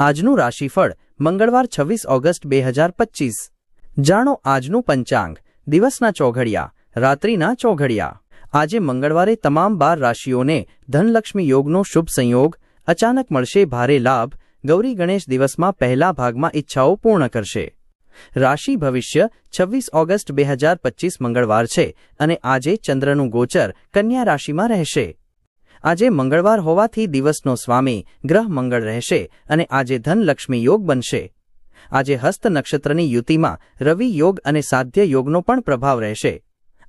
આજનું રાશિફળ મંગળવાર છવ્વીસ ઓગસ્ટ બે હજાર પચીસ. જાણો આજનું પંચાંગ, દિવસના ચોઘડિયા, રાત્રિના ચોઘડિયા. આજે મંગળવારે તમામ બાર રાશિઓને ધનલક્ષ્મી યોગનો શુભ સંયોગ, અચાનક મળશે ભારે લાભ, ગૌરી ગણેશ દિવસમાં પહેલા ભાગમાં ઈચ્છાઓ પૂર્ણ કરશે. રાશિ ભવિષ્ય છવ્વીસ ઓગસ્ટ બે હજાર પચીસ મંગળવાર છે અને આજે ચંદ્રનું ગોચર કન્યા રાશિમાં રહેશે. આજે મંગળવાર હોવાથી દિવસનો સ્વામી ગ્રહ મંગળ રહેશે અને આજે ધનલક્ષ્મી યોગ બનશે. આજે હસ્ત નક્ષત્રની યુતિમાં રવિ યોગ અને સાધ્ય યોગનો પણ પ્રભાવ રહેશે.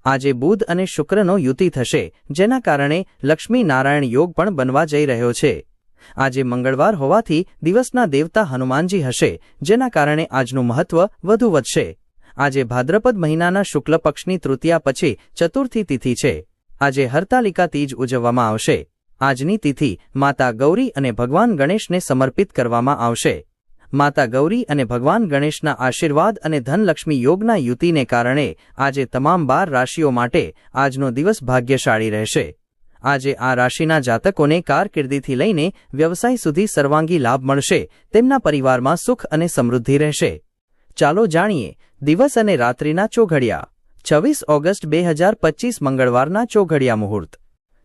આજે બુધ અને શુક્રનો યુતિ થશે, જેના કારણે લક્ષ્મી નારાયણ યોગ પણ બનવા જઈ રહ્યો છે. આજે મંગળવાર હોવાથી દિવસના દેવતા હનુમાનજી હશે, જેના કારણે આજનું મહત્વ વધુ વધશે. આજે ભાદ્રપદ મહિનાના શુક્લ પક્ષની તૃતીયા પછી ચતુર્થી તિથિ છે. આજે હરતાલિકા તીજ ઉજવવામાં આવશે. આજની તિથિ માતા ગૌરી અને ભગવાન ગણેશને સમર્પિત કરવામાં આવશે. માતા ગૌરી અને ભગવાન ગણેશના આશીર્વાદ અને ધનલક્ષ્મી યોગના યુતિને કારણે આજે તમામ બાર રાશિઓ માટે આજનો દિવસ ભાગ્યશાળી રહેશે. આજે આ રાશિના જાતકોને કારકિર્દીથી લઈને વ્યવસાય સુધી સર્વાંગી લાભ મળશે, તેમના પરિવારમાં સુખ અને સમૃદ્ધિ રહેશે. ચાલો જાણીએ, દિવસ અને રાત્રિના ચોઘડિયા. છવ્વીસ ઓગસ્ટ બે હજાર પચીસ મંગળવારના ચોઘડિયા મુહૂર્ત.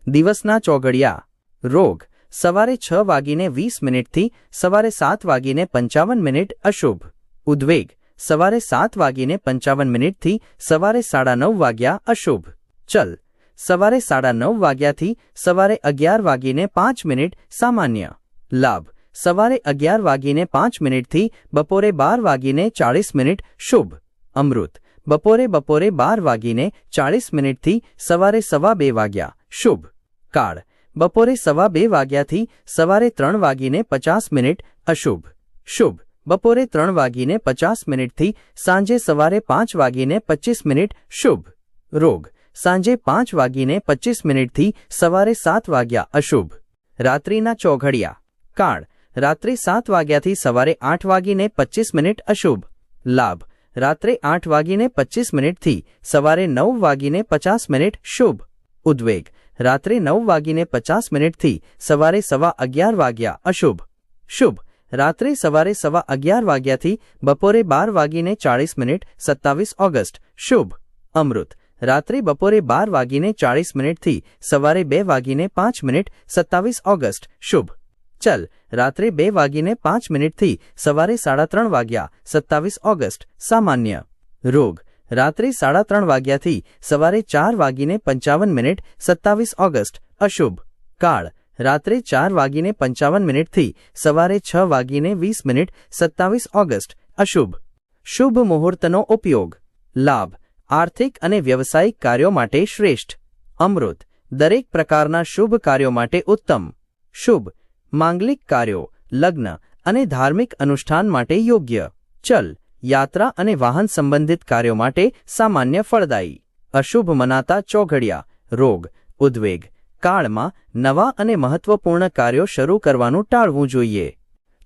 દિવસના ચોઘડિયા. રોગ. સવારે છ વાગીને વીસ મિનિટથી સવારે સાત વાગીને પંચાવન મિનિટ અશુભ. ઉદ્વેગ. સવારે સાત વાગીને પંચાવન મિનિટથી સવારે સાડા નવ વાગ્યા અશુભ. ચલ. સવારે સાડા નવ વાગ્યાથી સવારે અગિયાર વાગીને પાંચ મિનિટ સામાન્ય. લાભ. સવારે અગિયાર વાગીને પાંચ મિનિટથી બપોરે બાર વાગીને ચાળીસ મિનિટ શુભ. અમૃત. બપોરે બપોરે બાર વાગીને ચાળીસ મિનિટથી સવારે સવા બે વાગ્યા. શુભ. કાળ. બપોરે સવા બે વાગ્યાથી સવારે ત્રણ વાગીને પચાસ મિનિટ અશુભ. શુભ. બપોરે ત્રણ વાગીને પચાસ મિનિટથી સાંજે સવારે પાંચ વાગીને પચીસ મિનિટ શુભ. રોગ. સાંજે પાંચ વાગીને પચીસ મિનિટથી સવારે સાત વાગ્યા અશુભ. રાત્રિના ચોઘડિયા. કાળ. રાત્રે સાત વાગ્યાથી સવારે આઠ વાગીને પચીસ મિનિટ અશુભ. લાભ. રાત્રે આઠ વાગીને પચીસ મિનિટથી સવારે નવ વાગીને પચાસ મિનિટ શુભ ઉદ્વેગ રાત્રે નવ વાગીને પચાસ મિનિટથી સવારે સવા અગિયાર વાગ્યા અશુભ શુભ રાત્રે સવારે સવા અગિયાર વાગ્યાથી બપોરે બાર વાગીને ચાળીસ મિનિટ સત્તાવીસ ઓગસ્ટ શુભ અમૃત રાત્રે બપોરે બાર વાગીને ચાળીસ મિનિટથી સવારે બે વાગીને પાંચ મિનિટ સત્તાવીસ ઓગસ્ટ શુભ ચલ, રાત્રે બે વાગીને પાંચ મિનિટથી સવારે સાડા ત્રણ વાગ્યા, સત્તાવીસ ઓગસ્ટ, સામાન્ય. રોગ, રાત્રે સાડા ત્રણ વાગ્યાથી સવારે ચાર વાગીને પંચાવન મિનિટ, સત્તાવીસ ઓગસ્ટ, અશુભ. કાળ, રાત્રે ચાર વાગીને પંચાવન મિનિટથી સવારે છ વાગીને વીસ મિનિટ, સત્તાવીસ ઓગસ્ટ, અશુભ. શુભ મુહૂર્તનો ઉપયોગ. લાભ, આર્થિક અને વ્યવસાયિક કાર્યો માટે શ્રેષ્ઠ. અમૃત, દરેક પ્રકારના શુભ કાર્યો માટે ઉત્તમ. શુભ માંગલિક કાર્યો, લગ્ન અને ધાર્મિક અનુષ્ઠાન માટે યોગ્ય. ચલ, યાત્રા અને વાહન સંબંધિત કાર્યો માટે સામાન્ય ફળદાયી. અશુભ મનાતા ચોઘડિયા, રોગ, ઉદ્વેગ, કાળમાં નવા અને મહત્વપૂર્ણ કાર્યો શરૂ કરવાનું ટાળવું જોઈએ.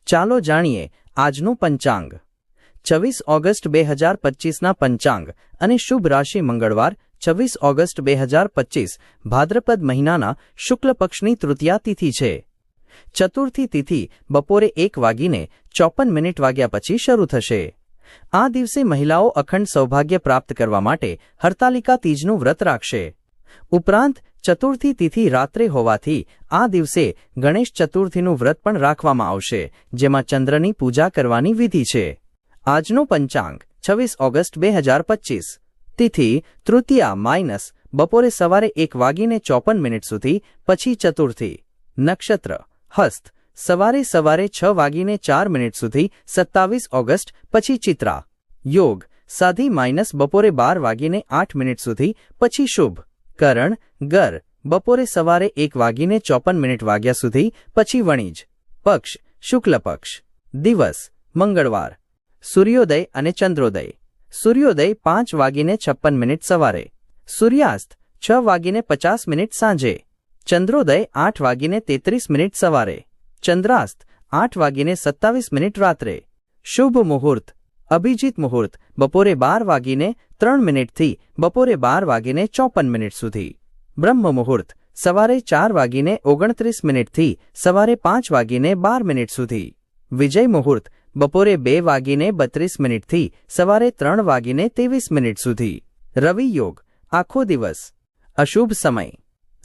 ચાલો જાણીએ આજનું પંચાંગ. છવ્વીસ ઓગસ્ટ બે હજાર પચીસના પંચાંગ અને શુભ રાશિ મંગળવાર, છવ્વીસ ઓગસ્ટ બે હજાર પચીસ, ભાદ્રપદ મહિનાના શુક્લ પક્ષની તૃતીયા તિથિ છે. ચતુર્થી તિથિ બપોરે એક વાગીને ચોપન મિનિટ વાગ્યા પછી શરૂ થશે. આ દિવસે મહિલાઓ અખંડ સૌભાગ્ય પ્રાપ્ત કરવા માટે હરતાલિકા તીજનું વ્રત રાખશે. ઉપરાંત, ચતુર્થી તિથિ રાત્રે હોવાથી આ દિવસે ગણેશ ચતુર્થીનું વ્રત પણ રાખવામાં આવશે, જેમાં ચંદ્રની પૂજા કરવાની વિધિ છે. આજનો પંચાંગ, છવ્વીસ ઓગસ્ટ બે હજાર પચીસ. તિથિ તૃતીયા માઇનસ બપોરે સવારે એક વાગીને ચોપન મિનિટ સુધી, પછી ચતુર્થી. નક્ષત્ર હસ્ત, સવારે સવારે છ વાગીને ચાર મિનિટ સુધી સત્તાવીસ ઓગસ્ટ, પછી ચિત્રા. યોગ, સાધી માઇનસ બપોરે બાર વાગીને આઠ મિનિટ સુધી, પછી શુભ. કરણ ગર બપોરે સવારે એક વાગીને ચોપન મિનિટ વાગ્યા સુધી, પછી વણિજ. પક્ષ, શુક્લ પક્ષ. દિવસ, મંગળવાર. સૂર્યોદય અને ચંદ્રોદય. સૂર્યોદય પાંચ વાગીને છપ્પન મિનિટ સવારે. સૂર્યાસ્ત, છ વાગીને પચાસ મિનિટ સાંજે. ચંદ્રોદય આઠ વાગીને તેત્રીસ મિનિટ સવારે. ચંદ્રાસ્ત આઠ વાગીને સત્તાવીસ મિનિટ રાત્રે. શુભ મુહૂર્ત. અભિજીત મુહૂર્ત. બપોરે બાર વાગીને ત્રણ મિનિટથી બપોરે બાર વાગીને ચોપન મિનિટ સુધી. બ્રહ્મ મુહૂર્ત. સવારે ચાર વાગીને ઓગણત્રીસ મિનિટથી સવારે પાંચ વાગીને બાર મિનિટ સુધી. વિજય મુહૂર્ત. બપોરે બે વાગીને બત્રીસ મિનિટથી સવારે ત્રણ વાગીને ત્રેવીસ મિનિટ સુધી. રવિ યોગ. આખો દિવસ. અશુભ સમય.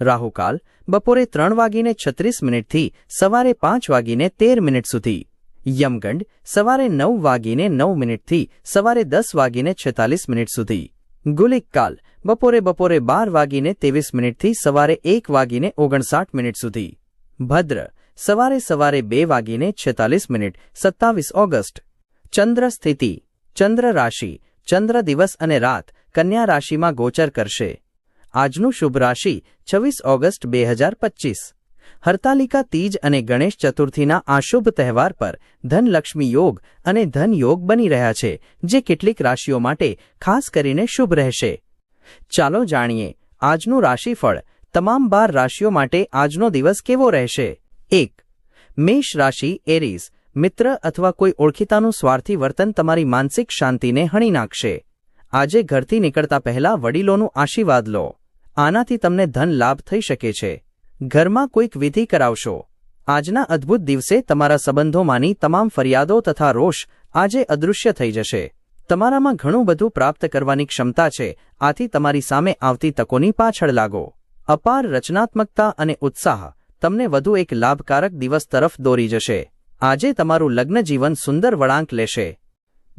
રાહુકાલ બપોરે ત્રણ વાગીને છત્રીસ મિનિટથી સવારે પાંચ વાગીને તેર મિનિટ સુધી. યમગંડ સવારે નવ વાગીને નવ મિનિટથી સવારે દસ વાગીને છેતાલીસ મિનિટ સુધી. ગુલિક કાલ બપોરે બપોરે બાર વાગીને ત્રેવીસ મિનિટથી સવારે એક વાગીને ઓગણસાઠ મિનિટ સુધી. ભદ્ર સવારે સવારે બે વાગીને છેતાલીસ મિનિટ, સત્તાવીસ ઓગસ્ટ. ચંદ્ર સ્થિતિ ચંદ્ર રાશિ ચંદ્ર દિવસ અને રાત કન્યા રાશિમાં ગોચર કરશે. આજનું શુભ રાશિ છવ્વીસ ઓગસ્ટ બે હજાર પચીસ. હરતાલિકા તીજ અને ગણેશ ચતુર્થીના આ શુભ તહેવાર પર ધનલક્ષ્મી યોગ અને ધન યોગ બની રહ્યા છે, જે કેટલીક રાશિઓ માટે ખાસ કરીને શુભ રહેશે. ચાલો જાણીએ, આજનું રાશિફળ તમામ બાર રાશિઓ માટે આજનો દિવસ કેવો રહેશે? એક, મેષ રાશિ એરીઝ મિત્ર અથવા કોઈ ઓળખીતાનું સ્વાર્થી વર્તન તમારી માનસિક શાંતિને હણી નાખશે. આજે ઘરથી નીકળતા પહેલા વડીલોનું આશીર્વાદ લો. આનાથી તમને ધન લાભ થઈ શકે છે. ઘરમાં કોઈક વિધિ કરાવશો. આજના અદ્ભુત દિવસે તમારા સંબંધોમાંની તમામ ફરિયાદો તથા રોષ આજે અદૃશ્ય થઈ જશે. તમારામાં ઘણું બધું પ્રાપ્ત કરવાની ક્ષમતા છે. આથી તમારી સામે આવતી તકોની પાછળ લાગો. અપાર રચનાત્મકતા અને ઉત્સાહ તમને વધુ એક લાભકારક દિવસ તરફ દોરી જશે. આજે તમારું લગ્ન જીવન સુંદર વળાંક લેશે.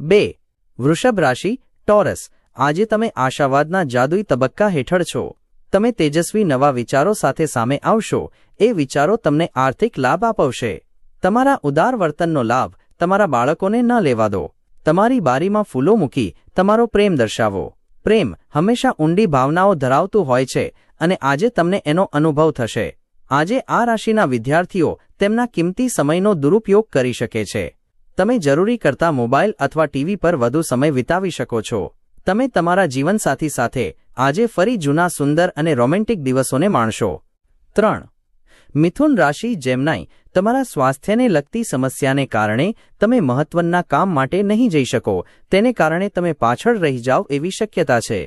બે. વૃષભ રાશિ, ટોરસ. આજે તમે આશાવાદના જાદુઈ તબક્કા હેઠળ છો. તમે તેજસ્વી નવા વિચારો સાથે સામે આવશો, એ વિચારો તમને આર્થિક લાભ આપવશે. તમારા ઉદાર વર્તનનો લાભ તમારા બાળકોને ન લેવા દો. તમારી બારીમાં ફૂલો મૂકી તમારો પ્રેમ દર્શાવો. પ્રેમ હંમેશા ઊંડી ભાવનાઓ ધરાવતું હોય છે અને આજે તમને એનો અનુભવ થશે. આજે આ રાશિના વિદ્યાર્થીઓ તેમના કિંમતી સમયનો દુરુપયોગ કરી શકે છે. તમે જરૂરી કરતા મોબાઈલ અથવા ટીવી પર વધુ સમય વિતાવી શકો છો. તમે તમારા જીવનસાથી સાથે આજે ફરી જૂના સુંદર અને રોમેન્ટિક દિવસોને માણશો. ત્રણ. મિથુન રાશિ જેમનાઈ તમારા સ્વાસ્થ્યને લગતી સમસ્યાને કારણે તમે મહત્વના કામ માટે નહીં જઈ શકો, તેને કારણે તમે પાછળ રહી જાઓ એવી શક્યતા છે.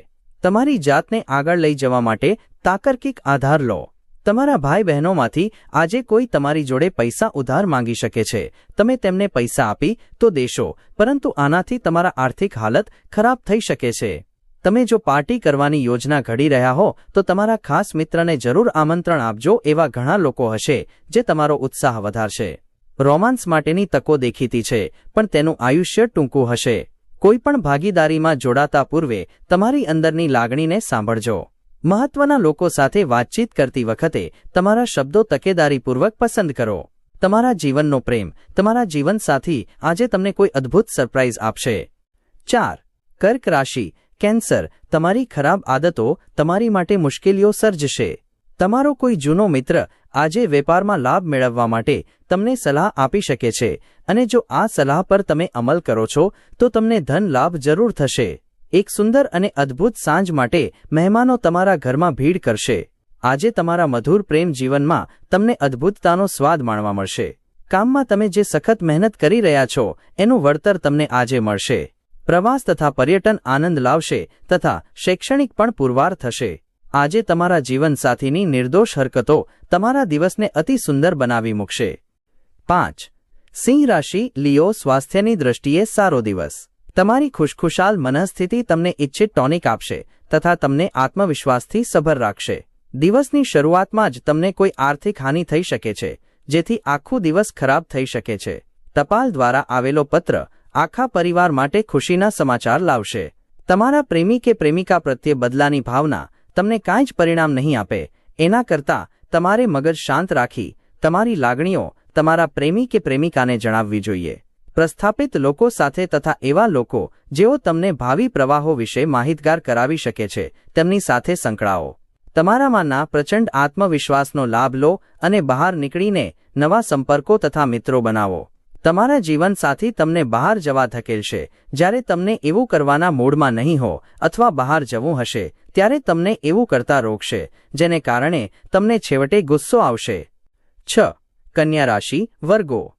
તમારી જાતને આગળ લઈ જવા માટે તાકર્કિક આધાર લો. તમારા ભાઈ બહેનોમાંથી આજે કોઈ તમારી જોડે પૈસા ઉધાર માંગી શકે છે. તમે તેમને પૈસા આપી તો દેશો, પરંતુ આનાથી તમારા આર્થિક હાલત ખરાબ થઈ શકે છે. તમે જો પાર્ટી કરવાની યોજના ઘડી રહ્યા હો, તો તમારા ખાસ મિત્રને જરૂર આમંત્રણ આપજો એવા ઘણા લોકો હશે, જે તમારો ઉત્સાહ વધારશે. રોમાન્સ માટેની તકો દેખીતી છે, પણ તેનું આયુષ્ય ટૂંકું હશે. કોઈપણ ભાગીદારીમાં જોડાતા પૂર્વે, તમારી અંદરની લાગણીને સાંભળજો. મહત્વના લોકો સાથે વાતચીત કરતી વખતે, તમારા શબ્દો તકેદારીપૂર્વક પસંદ કરો. તમારા જીવનનો પ્રેમ, તમારા જીવનસાથી, આજે તમને કોઈ અદ્ભુત સરપ્રાઇઝ આપશે. ચાર. કર્ક રાશિ કેન્સર, તમારી ખરાબ આદતો, તમારી માટે મુશ્કેલીઓ સર્જશે. તમારો કોઈ જૂનો મિત્ર આજે વેપારમાં લાભ મેળવવા માટે તમને સલાહ આપી શકે છે અને જો આ સલાહ પર તમે અમલ કરો છો, તો તમને ધન લાભ જરૂર થશે. એક સુંદર અને અદ્ભુત સાંજ માટે મહેમાનો તમારા ઘરમાં ભીડ કરશે. આજે તમારા મધુર પ્રેમ જીવનમાં તમને અદ્ભુતતાનો સ્વાદ માણવા મળશે. કામમાં તમે જે સખત મહેનત કરી રહ્યા છો, એનું વળતર તમને આજે મળશે. પ્રવાસ તથા પર્યટન આનંદ લાવશે તથા શૈક્ષણિક પણ પુરવાર થશે. આજે તમારા જીવનસાથીની નિર્દોષ હરકતો તમારા દિવસને અતિ સુંદર બનાવી મૂકશે. પાંચ. સિંહ રાશિ લિયો સ્વાસ્થ્યની દ્રષ્ટિએ સારો દિવસ. તમારી ખુશખુશાલ મનઃસ્થિતિ તમને ઇચ્છિત ટોનિક આપશે તથા તમને આત્મવિશ્વાસથી સભર રાખશે. દિવસની શરૂઆતમાં જ તમને કોઈ આર્થિક હાનિ થઈ શકે છે, જેથી આખું દિવસ ખરાબ થઈ શકે છે. ટપાલ દ્વારા આવેલો પત્ર આખા પરિવાર માટે ખુશીના સમાચાર લાવશે. તમારા પ્રેમી કે પ્રેમિકા પ્રત્યે બદલાની ભાવના તમને કાંઈ જ પરિણામ નહીં આપે. એના કરતાં તમારે મગજ શાંત રાખી તમારી લાગણીઓ તમારા પ્રેમી કે પ્રેમિકાને જણાવવી જોઈએ. પ્રસ્થાપિત લોકો સાથે તથા એવા લોકો જેઓ તમને ભાવિ પ્રવાહો વિશે માહિતગાર કરાવી શકે છે, તેમની સાથે સંકળાઓ તમારામાંના પ્રચંડ આત્મવિશ્વાસનો લાભ લો અને બહાર નીકળીને નવા સંપર્કો તથા મિત્રો બનાવો. તમારા જીવનસાથી તમને બહાર જવા ધકેલશે. જ્યારે તમને એવું કરવાના મૂડમાં નહીં હો અથવા બહાર જવું હશે, ત્યારે તમને એવું કરતા રોકશે, જેને કારણે તમને છેવટે ગુસ્સો આવશે. છ. કન્યા રાશિ, વર્ગો.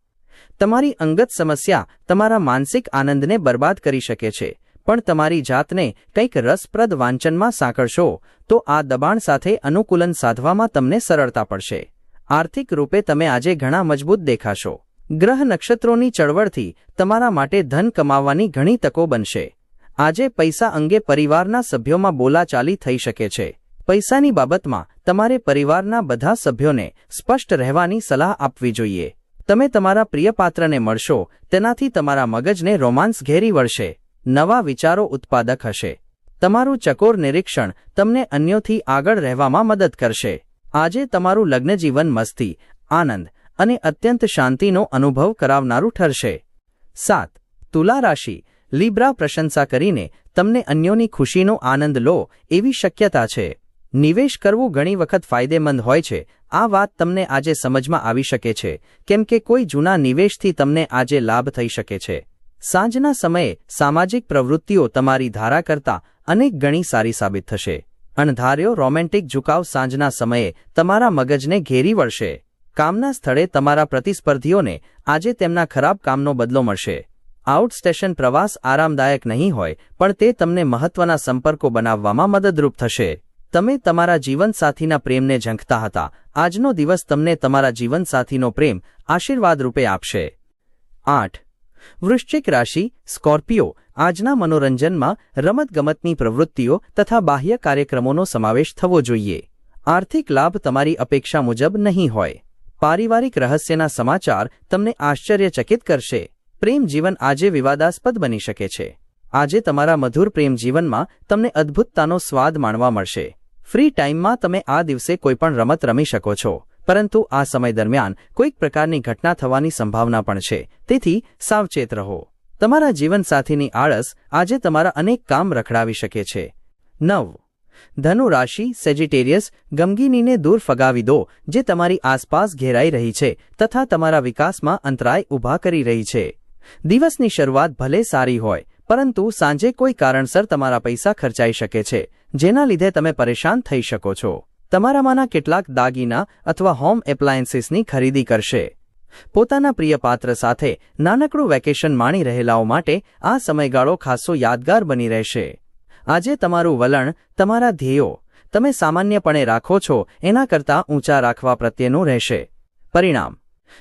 તમારી અંગત સમસ્યા તમારા માનસિક આનંદને બરબાદ કરી શકે છે, પણ તમારી જાતને કંઈક રસપ્રદ વાંચનમાં સાંકળશો, તો આ દબાણ સાથે અનુકૂલન સાધવામાં તમને સરળતા પડશે. આર્થિક રૂપે તમે આજે ઘણા મજબૂત દેખાશો. ગ્રહ નક્ષત્રોની ચળવળથી તમારા માટે ધન કમાવવાની ઘણી તકો બનશે. આજે પૈસા અંગે પરિવારના સભ્યોમાં બોલાચાલી થઈ શકે છે. પૈસાની બાબતમાં તમારે પરિવારના બધા સભ્યોને સ્પષ્ટ રહેવાની સલાહ આપવી જોઈએ. તમે તમારા પ્રિય પાત્રને મળશો, તેનાથી તમારા મગજને રોમાન્સ ઘેરી વળશે. નવા વિચારો ઉત્પાદક હશે. તમારું ચકોર નિરીક્ષણ તમને અન્યોથી આગળ રહેવામાં મદદ કરશે. આજે તમારું લગ્નજીવન મસ્તી, આનંદ અને અત્યંત શાંતિનો અનુભવ કરાવનારું ઠરશે. સાત. તુલા રાશિ. લીબ્રા પ્રશંસા કરીને તમને અન્યોની ખુશીનો આનંદ લો એવી શક્યતા છે. નિવેશ કરવું ઘણી વખત ફાયદેમંદ હોય છે. આ વાત તમને આજે સમજમાં આવી શકે છે, કેમ કે કોઈ જૂના નિવેશથી તમને આજે લાભ થઈ શકે છે. સાંજના સમયે સામાજિક પ્રવૃત્તિઓ તમારી ધારા કરતાં અનેક ગણી સારી સાબિત થશે. અણધાર્યો રોમેન્ટિક ઝુકાવ સાંજના સમયે તમારા મગજને ઘેરી વળશે. કામના સ્થળે તમારા પ્રતિસ્પર્ધીઓને આજે તેમના ખરાબ કામનો બદલો મળશે. આઉટસ્ટેશન પ્રવાસ આરામદાયક નહીં હોય, પણ તે તમને મહત્વના સંપર્કો બનાવવામાં મદદરૂપ થશે. તમે તમારા જીવનસાથીના પ્રેમને ઝંખતા હતા. આજનો દિવસ તમને તમારા જીવનસાથીનો પ્રેમ આશીર્વાદ રૂપે આપશે. આઠ. વૃશ્ચિક રાશિ, સ્કોર્પિયો, આજના મનોરંજનમાં રમતગમતની પ્રવૃત્તિઓ તથા બાહ્ય કાર્યક્રમોનો સમાવેશ થવો જોઈએ. આર્થિક લાભ તમારી અપેક્ષા મુજબ નહીં હોય. પારિવારિક રહસ્યના સમાચાર તમને આશ્ચર્યચકિત કરશે. પ્રેમ જીવન આજે વિવાદાસ્પદ બની શકે છે. આજે તમારા મધુર પ્રેમ જીવનમાં તમને અદ્ભુતતાનો સ્વાદ માણવા મળશે. ફ્રી ટાઈમમાં તમે આ દિવસે કોઈપણ રમત રમી શકો છો. પરંતુ આ સમય દરમિયાન કોઈક પ્રકારની ઘટના થવાની સંભાવના પણ છે. તેથી સાવચેત રહો. તમારા જીવનસાથીની આળસ આજે તમારા અનેક કામ રખડાવી શકે છે. નવ ધનુ રાશિ સેજિટેરિયસ ગમગીનીને દૂર ફગાવી દો, જે તમારી આસપાસ ઘેરાઈ રહી છે, તથા તમારા વિકાસમાં અંતરાય ઊભા કરી રહી છે. દિવસની શરૂઆત ભલે સારી હોય, પરંતુ સાંજે કોઈ કારણસર તમારા પૈસા ખર્ચાઈ શકે છે, જેના લીધે તમે પરેશાન થઈ શકો છો. તમારામાંના કેટલાક દાગીના અથવા હોમ એપ્લાયન્સીસની ખરીદી કરશે. પોતાના પ્રિય પાત્ર સાથે નાનકડું વેકેશન માણી રહેલાઓ માટે આ સમયગાળો ખાસો યાદગાર બની રહેશે. આજે તમારું વલણ તમારા ધ્યેયો તમે સામાન્યપણે રાખો છો, એના કરતાં ઊંચા રાખવા પ્રત્યેનું રહેશે. પરિણામ,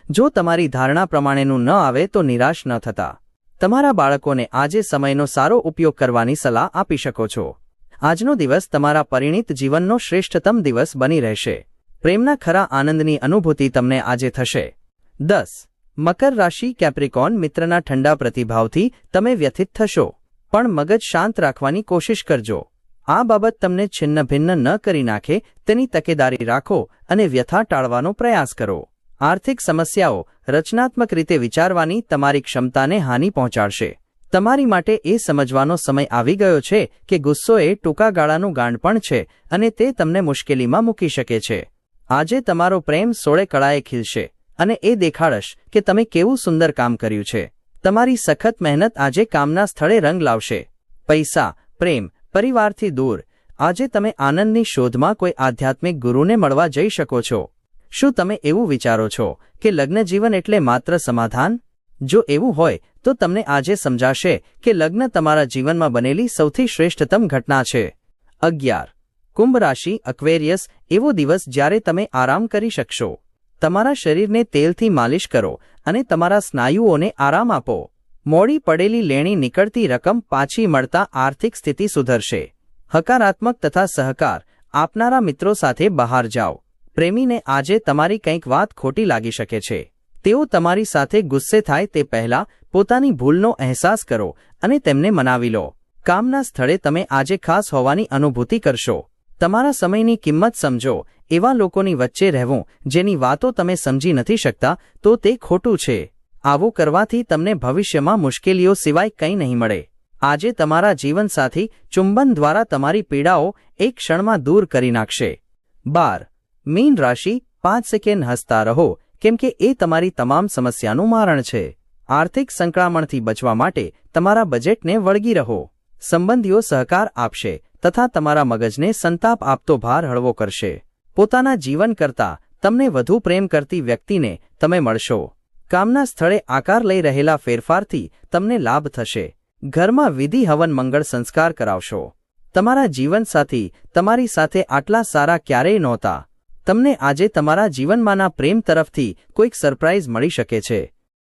જો તમારી ધારણા પ્રમાણેનું ન આવે તો નિરાશ ન થતા. તમારા બાળકોને આજે સમયનો સારો ઉપયોગ કરવાની સલાહ આપી શકો છો. આજનો દિવસ તમારા પરિણિત જીવનનો શ્રેષ્ઠતમ દિવસ બની રહેશે. પ્રેમના ખરા આનંદની અનુભૂતિ તમને આજે થશે. દસ, મકર રાશિ કેપ્રિકોન મિત્રના ઠંડા પ્રતિભાવથી તમે વ્યથિત થશો. પણ મગજ શાંત રાખવાની કોશિશ કરજો. આ બાબત તમને છિન્ન ભિન્ન ન કરી નાખે, તેની તકેદારી રાખો અને વ્યથા ટાળવાનો પ્રયાસ કરો. આર્થિક સમસ્યાઓ રચનાત્મક રીતે વિચારવાની તમારી ક્ષમતાને હાનિ પહોંચાડશે. તમારી માટે એ સમજવાનો સમય આવી ગયો છે કે ગુસ્સો એ ટૂંકા ગાળાનું ગાંડપણ છે અને તે તમને મુશ્કેલીમાં મૂકી શકે છે. આજે તમારો પ્રેમ સોળે કળાએ ખીલશે અને એ દેખાડશ કે તમે કેવું સુંદર કામ કર્યું છે. તમારી સખત મહેનત આજે કામના સ્થળે રંગ લાવશે. પૈસા, પ્રેમ, પરિવારથી દૂર. આજે તમે આનંદની શોધમાં કોઈ આધ્યાત્મિક ગુરુને મળવા જઈ શકો છો. શું તમે એવું વિચારો છો કે લગ્નજીવન એટલે માત્ર સમાધાન? જો એવું હોય, તો તમને આજે સમજાશે કે લગ્ન તમારા જીવનમાં બનેલી સૌથી શ્રેષ્ઠતમ ઘટના છે. અગિયાર. કુંભ રાશિ, અક્વેરિયસ એવો દિવસ જ્યારે તમે આરામ કરી શકશો. તમારા શરીરને તેલથી માલિશ કરો. અને તમારા સ્નાયુઓને આરામ આપો. મોડી પડેલી લેણી નીકળતી રકમ પાછી મળતા આર્થિક સ્થિતિ સુધરશે. હકારાત્મક તથા સહકાર આપનારા મિત્રો સાથે બહાર જાઓ. પ્રેમીને આજે તમારી કંઈક વાત ખોટી લાગી શકે છે. તેઓ તમારી સાથે ગુસ્સે થાય તે પહેલા પોતાની ભૂલનો અહેસાસ કરો અને તેમને મનાવી લો. કામના સ્થળે તમે આજે ખાસ હોવાની અનુભૂતિ કરશો. તમારા સમયની કિંમત સમજો એવા લોકોની વચ્ચે રહેવું, જેની વાતો તમે સમજી નથી શકતા, તો તે ખોટું છે. આવું કરવાથી તમને ભવિષ્યમાં મુશ્કેલીઓ સિવાય કંઈ નહીં મળે. આજે તમારા જીવનસાથી ચુંબન દ્વારા તમારી પીડાઓ એક ક્ષણમાં દૂર કરી નાખશે. બાર. મીન રાશિ પાંચ સેકેન્ડ હસતા રહો, કેમ કે એ તમારી તમામ સમસ્યાનું મારણ છે. આર્થિક સંકળામણથી બચવા માટે તમારા બજેટને વળગી રહો. સંબંધીઓ સહકાર આપશે, તથા તમારા મગજને સંતાપ આપતો ભાર હળવો કરશે. પોતાના જીવન કરતાં તમને વધુ પ્રેમ કરતી વ્યક્તિને તમે મળશો. કામના સ્થળે આકાર લઈ રહેલા ફેરફારથી તમને લાભ થશે. ઘરમાં વિધિ હવન મંગળ સંસ્કાર કરાવશો. તમારા જીવનસાથી તમારી સાથે આટલા સારા ક્યારેય નહોતા. તમને આજે તમારા જીવનમાંના પ્રેમ તરફથી કોઈક સરપ્રાઇઝ મળી શકે છે.